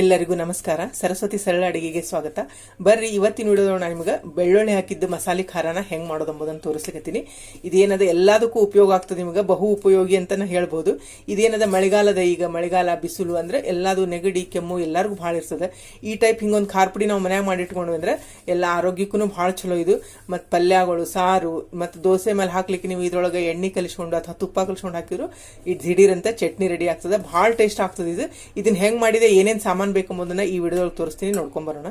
ಎಲ್ಲರಿಗೂ ನಮಸ್ಕಾರ. ಸರಸ್ವತಿ ಸರಳ ಅಡಿಗೆಗೆ ಸ್ವಾಗತ. ಬರ್ರಿ, ಇವತ್ತಿನ ವಿಡಿಯೋದೊಳಗೆ ನಾನು ನಿಮಗೆ ಬೆಳ್ಳುಳ್ಳಿ ಹಾಕಿದ್ದು ಮಸಾಲೆ ಖಾರನ ಹೆಂಗ್ ಮಾಡೋದು ಎಂಬುದನ್ನು ತೋರಿಸ್ಲಿಕ್ಕೀನಿ ಇದೇನದ ಎಲ್ಲದಕ್ಕೂ ಉಪಯೋಗ ಆಗ್ತದೆ ನಿಮಗೆ, ಬಹು ಉಪಯೋಗಿ ಅಂತ ಹೇಳ್ಬೋದು. ಇದೇನದ ಮಳೆಗಾಲದ ಈಗ, ಮಳೆಗಾಲ ಬಿಸಿಲು ಅಂದ್ರೆ ಎಲ್ಲದು ನೆಗಡಿ, ಕೆಮ್ಮು ಎಲ್ಲರಿಗೂ ಭಾಳ ಇರ್ತದೆ. ಈ ಟೈಪ್ ಹಿಂಗೊಂದು ಖಾರ ಪುಡಿ ನಾವು ಮನ್ಯಾಗ ಮಾಡಿಟ್ಕೊಂಡು ಅಂದ್ರೆ ಎಲ್ಲ ಆರೋಗ್ಯಕ್ಕೂ ಭಾಳ ಚಲೋ ಇದು. ಮತ್ತು ಪಲ್ಯಗಳು, ಸಾರು, ಮತ್ತು ದೋಸೆ ಮೇಲೆ ಹಾಕ್ಲಿಕ್ಕೆ ನೀವು ಇದ್ರೊಳಗೆ ಎಣ್ಣೆ ಕಲಿಸ್ಕೊಂಡು ಅಥವಾ ತುಪ್ಪ ಕಲಿಸ್ಕೊಂಡು ಹಾಕಿದ್ರು, ಇದು ದಿಢೀರಂತ ಚಟ್ನಿ ರೆಡಿ ಆಗ್ತದೆ. ಭಾಳ ಟೇಸ್ಟ್ ಆಗ್ತದೆ ಇದು. ಇದನ್ನ ಹೆಂಗ್ ಮಾಡಿದೆ, ಏನೇನು ಸಾಮಾನು ಬೇಕು ಎಂಬುದನ್ನ ಈ ವಿಡಿಯೋದಲ್ಲಿ ತೋರಿಸ್ತೀನಿ ನೋಡ್ಕೊಂಬರೋಣ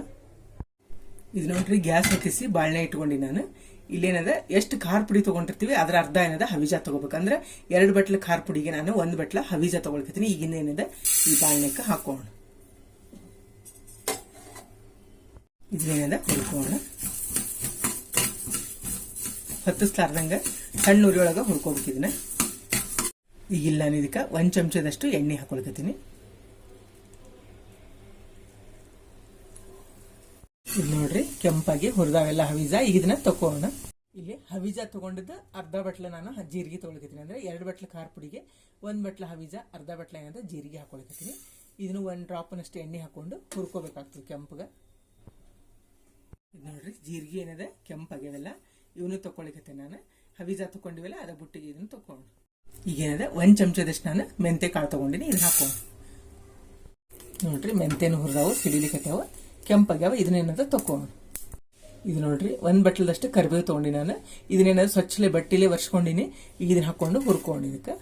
ಇದು ನೋಡ್ರಿ ಗ್ಯಾಸ್ ಹೊತ್ತಿಸಿ ಬಾಳ್ನೆ ಇಟ್ಕೊಂಡಿ ನಾನು. ಇಲ್ಲೇನದ, ಎಷ್ಟು ಖಾರ ಪುಡಿ ತಗೊಂಡಿರ್ತೀವಿ, ಅದರ ಅರ್ಧ ಏನದ, ಹವಿಜ ತಗೋಬೇಕಂದ್ರೆ ಎರಡು ಬಟ್ಲ ಖಾರ ಪುಡಿಗೆ ನಾನು ಒಂದು ಬಟ್ಲ ಹವಿಜ ತಗೊಳ್ಕತ್ತೀನಿ ಈಗಿನ ಏನಿದೆ, ಈ ಬಾಳ್ನೆಕ್ಕೆ ಹಾಕೋಣ. ಇದನ್ನೇನದ ಹುರ್ಕೋಣ. ಹೊತ್ತಿಸ್ಲಾರ್ದಂಗ ಸಣ್ಣ ಉರಿ ಒಳಗೆ ಈಗ ಇಲ್ಲ ನಾನು ಇದಕ್ಕೆ, ಒಂದು ಚಮಚದಷ್ಟು ಎಣ್ಣೆ ಹಾಕೊಳ್ಕತ್ತೀನಿ ಇದು ನೋಡ್ರಿ, ಕೆಂಪಾಗಿ ಹುರಿದಾವೆಲ್ಲ ಹವಿಜ. ಈಗ ಇದನ್ನ ತಗೋಣ ಇಲ್ಲಿ ಹವಿಜ ತಗೊಂಡಿದ್ದು ಅರ್ಧ ಬಟ್ಲ ನಾನು ಜೀರಿಗೆ ತೊಗೊಳಕತ್ತೀನಿ ಅಂದ್ರೆ ಎರಡು ಬಟ್ಲ ಖಾರ ಪುಡಿಗೆ, ಒಂದು ಬಟ್ಲ ಹವಿಜ, ಅರ್ಧ ಬಟ್ಲ ಏನಂದ್ರೆ ಜೀರಿಗೆ ಹಾಕೊಳಕತ್ತೀನಿ. ಇದನ್ನು ಒಂದು ಡ್ರಾಪ್ನಷ್ಟು ಎಣ್ಣೆ ಹಾಕೊಂಡು ಹುರ್ಕೋಬೇಕಾಗ್ತದೆ ಕೆಂಪಗೆ. ಇದು ನೋಡ್ರಿ, ಜೀರಿಗೆ ಏನಿದೆ, ಕೆಂಪಾಗ್ಯಾವೆಲ್ಲ. ಇವನು ತಗೊಳಿಕತ್ತೆ ನಾನು. ಹವಿಜ ತಗೊಂಡಿವಲ್ಲ ಅದ ಬುಟ್ಟಿಗೆ ಇದನ್ನ ಈಗ ಈಗೇನಿದೆ ಒಂದು ಚಮಚದಷ್ಟು ನಾನು ಮೆಂತೆ ಕಾಳು ತಗೊಂಡಿನಿ, ಇದನ್ನ ಹಾಕೊಂಡು ನೋಡ್ರಿ ಮೆಂತೆನು ಹುರಿದಾವು ಸಿಡಿಲಿಕತ್ತಾವ ಕೆಂಪಾಗ್ಯಾವ ಇದನ್ನೇನದ ತಕೊಂಡು ಇದು ನೋಡ್ರಿ, ಒಂದ್ ಬಟ್ಲದಷ್ಟು ಕರಿಬೇವು ತಗೊಂಡಿ ನಾನು. ಇದನ್ನೇನಾದ್ರು ಸ್ವಚ್ಛಲೆ ಬಟ್ಟಿಲೆ ಒರ್ಸ್ಕೊಂಡಿನಿ. ಈಗ ಇದನ್ನ ಹಾಕೊಂಡು ಹುರ್ಕೊಂಡು ಇದಕ್ಕೆ.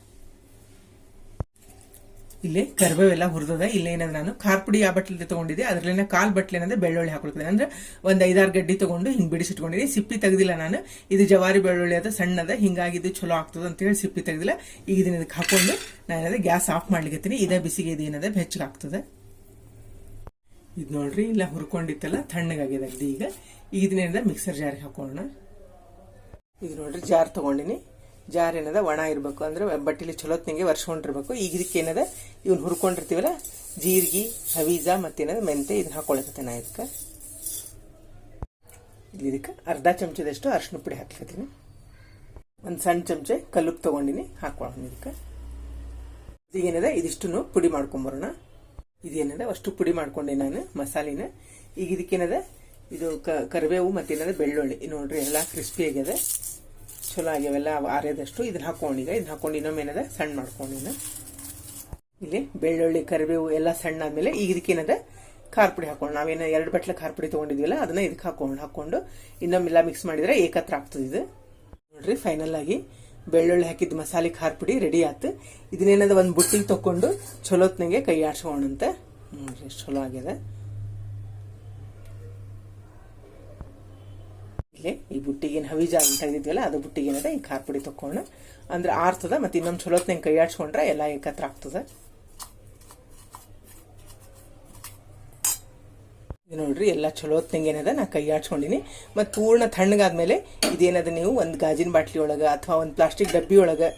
ಇಲ್ಲಿ ಕರಿಬೇವೆಲ್ಲ ಹುರಿದದ. ಇಲ್ಲೇನಾದ್ರೆ ನಾನು ಖಾರ ಪುಡಿ ಆ ಬಟ್ಲಿ ತಗೊಂಡಿದ್ದೆ ಅದ್ರಲ್ಲಿ ಕಾಲು ಬಟ್ಲೆ ಏನಂದ್ರೆ ಬೆಳ್ಳುಳ್ಳಿ ಹಾಕೊಳ್ತೀನಿ. ಅಂದ್ರೆ ಒಂದ್ ಐದಾರು ಗಡ್ಡಿ ತಗೊಂಡು ಹಿಂಗೆ ಬಿಡಿಸಿಟ್ಕೊಂಡಿದ್ದೆ ಸಿಪ್ಪಿ ತೆಗ್ದಿಲ್ಲ ನಾನು. ಇದು ಜವಾರಿ ಬೆಳ್ಳುಳ್ಳಿ ಅದ ಸಣ್ಣದ ಹಿಂಗಾಗಿ ಇದು ಚಲೋ ಆಗ್ತದ ಅಂತ ಹೇಳಿ ಸಿಪ್ಪಿ ತೆಗ್ದಿಲ್ಲ. ಈಗ ಇದನ್ನ ಇದಕ್ಕೆ ಹಾಕೊಂಡು ನಾನು ಏನದ ಗ್ಯಾಸ್ ಆಫ್ ಮಾಡ್ಲಿಕ್ಕೆ ಇದೇ ಬಿಸಿಗೆ ಇದು ಏನದ ಆಗ್ತದೆ ಇದು ನೋಡ್ರಿ, ಇಲ್ಲ ಹುರ್ಕೊಂಡಿತ್ತಲ್ಲ, ತಣ್ಣಗಾಗಿದೆ ಅಗ್ದಿ ಈಗ. ಈಗ ಇದನ್ನೇನದ ಮಿಕ್ಸರ್ ಜಾರಿಗೆ ಹಾಕೋಣ ಇದು ನೋಡ್ರಿ ಜಾರ್ ತಗೊಂಡಿನಿ. ಜಾರ್ ಏನದ, ಒಣ ಇರಬೇಕು. ಅಂದ್ರೆ ಬಟ್ಟಿಲಿ ಚಲೋತ್ನಿಗೆ ವರ್ಷಕೊಂಡಿರ್ಬೇಕು ಈಗ ಇದಕ್ಕೆ ಏನದ, ಇವ್ನ ಹುರ್ಕೊಂಡಿರ್ತೀವಲ್ಲ, ಜೀರಿಗೆ ಹವೀಜ ಮತ್ತೇನದ ಮೆಂತೆ ಇದನ್ನ ಹಾಕೊಳಕತ್ತೆ ನಾ ಇದಕ್ಕೆ. ಇದಕ್ಕೆ ಅರ್ಧ ಚಮಚದಷ್ಟು ಅರ್ಶಿನ ಪುಡಿ ಹಾಕ್ಲತ್ತೀನಿ. ಒಂದು ಸಣ್ಣ ಚಮಚೆ ಕಲ್ಲುಪ್ಪು ತಗೊಂಡಿನಿ, ಹಾಕೊಳ್ಳೋಣ ಇದಕ್ಕೆ. ಈಗೇನದ ಇದಿಷ್ಟು ಪುಡಿ ಮಾಡ್ಕೊಂಬರೋಣ. ಇದೇನದ ಅಷ್ಟು ಪುಡಿ ಮಾಡ್ಕೊಂಡೆ ನಾನು ಮಸಾಲಿನ. ಈಗ ಇದಕ್ಕೇನದ? ಇದು ಕರಿಬೇವು ಮತ್ತೇನದ ಬೆಳ್ಳುಳ್ಳಿ. ನೋಡ್ರಿ ಎಲ್ಲ ಕ್ರಿಸ್ಪಿ ಆಗ್ಯದ. ಚಲೋ ಆಗ್ಯಾವೆಲ್ಲ ಆರ್ಯದಷ್ಟು. ಇದನ್ನ ಹಾಕೊಂಡೀಗ ಇದನ್ನ ಹಾಕೊಂಡು ಇನ್ನೊಮ್ಮೆ ಏನದ? ಸಣ್ಣ ಮಾಡ್ಕೊಂಡಿನ ಇಲ್ಲಿ ಬೆಳ್ಳುಳ್ಳಿ, ಕರಿಬೇವು ಎಲ್ಲ ಸಣ್ಣ ಆದ್ಮೇಲೆ ಈಗ ಇದಕ್ಕೇನದ? ಖಾರ ಪುಡಿ ಹಾಕೊಂಡು. ನಾವೇನ ಎರಡು ಬಟ್ಲೆ ಖಾರ ಪುಡಿ ತಗೊಂಡಿದ್ವಿಲ್ಲ, ಅದನ್ನ ಇದಕ್ಕೆ ಹಾಕೊಂಡು. ಹಾಕೊಂಡು ಇನ್ನೊಮ್ಮೆಲ್ಲ ಮಿಕ್ಸ್ ಮಾಡಿದ್ರೆ ಏಕತ್ರ ಆಗ್ತದೆ ಇದು. ನೋಡ್ರಿ ಫೈನಲ್ ಆಗಿ. ಬೆಳ್ಳುಳ್ಳಿ ಹಾಕಿದ ಮಸಾಲೆ ಖಾರ ಪುಡಿ ರೆಡಿ ಆಯ್ತು ಇದನ್ನೇನದ ಒಂದು ಬುಟ್ಟಿಗೆ ತಕೊಂಡು ಚಲೋತ್ನಾಗೆ ಕೈ ನೋಡ್ರಿ ಎಷ್ಟು ಚಲೋ ಆಗ್ಯದ ಇಲ್ಲಿ ಈ ಬುಟ್ಟಿಗೇನು ಹವಿಜಾ ಅಂತ ತೆಗೆದಿದ್ವಲ್ಲ ಅದು ಬುಟ್ಟಿಗೆ ಏನದ, ಈ ಖಾರ ಪುಡಿ ತಕೊಂಡು ಅಂದ್ರೆ ಆರ್ತದ, ಮತ್ತೆ ಇನ್ನೊಂದು ಚಲೋತ್ನಂಗೆ ಕೈ ಆಡ್ಸ್ಕೊಂಡ್ರೆ ಎಲ್ಲ ಏಕತ್ರ ಆಗ್ತದ. ಇದು ನೋಡ್ರಿ, ಎಲ್ಲ ಚಲೋ ಏನದ ನಾ ಕೈ ಆಡ್ಸ್ಕೊಂಡಿನಿ. ಮತ್ತು ಪೂರ್ಣ ತಣ್ಣಗಾದ್ಮೇಲೆ ಇದೇನದ ನೀವು, ಒಂದು ಗಾಜಿನ ಬಾಟ್ಲಿ ಒಳಗೆ ಅಥವಾ ಒಂದು ಪ್ಲಾಸ್ಟಿಕ್ ಡಬ್ಬಿ ಒಳಗೆ,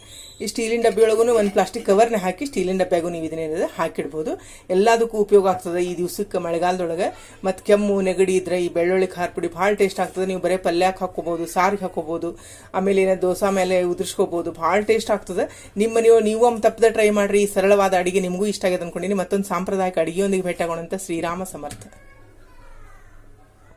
ಈ ಸ್ಟೀಲಿನ ಡಬ್ಬಿ ಒಳಗೂ ಒಂದು ಪ್ಲಾಸ್ಟಿಕ್ ಕವರ್ನ ಹಾಕಿ ಸ್ಟೀಲಿನ ಡಬ್ಬಿಯಾಗೂ ನೀವು ಇದನ್ನೇನದ ಹಾಕಿಡ್ಬೋದು. ಎಲ್ಲದಕ್ಕೂ ಉಪಯೋಗ ಆಗ್ತದೆ ಈ ದಿವ್ಸಕ್ಕೆ ಮಳೆಗಾಲದೊಳಗೆ. ಮತ್ತು ಕೆಮ್ಮು, ನೆಗಡಿ ಇದ್ರೆ ಈ ಬೆಳ್ಳುಳ್ಳಿ ಖಾರ ಪುಡಿ ಭಾಳ ಟೇಸ್ಟ್ ಆಗ್ತದೆ. ನೀವು ಬರೀ ಪಲ್ಯಕ್ಕೆ ಹಾಕೋಬಹುದು ಸಾರಿಗೆ ಹಾಕೋಬಹುದು ಆಮೇಲೆ ಏನೋ ದೋಸೆ ಮೇಲೆ ಉದುರಿಸ್ಕೋಬೋದು, ಭಾಳ ಟೇಸ್ಟ್ ಆಗ್ತದೆ. ನಿಮ್ಮ ನೀವು ನೀವು ಒಂದು ತಪ್ಪದ ಟ್ರೈ ಮಾಡ್ರಿ, ಈ ಸರಳವಾದ ಅಡಿಗೆ ನಿಮಗೂ ಇಷ್ಟ ಆಗ್ಯದ ಅನ್ಕೊಂಡಿನಿ. ಮತ್ತೊಂದು ಸಾಂಪ್ರದಾಯಿಕ ಅಡಿಗೆಯೊಂದಿಗೆ ಭೇಟಿಯಾಗೋಣಂತ ಶ್ರೀರಾಮ ಸಮರ್ಥ.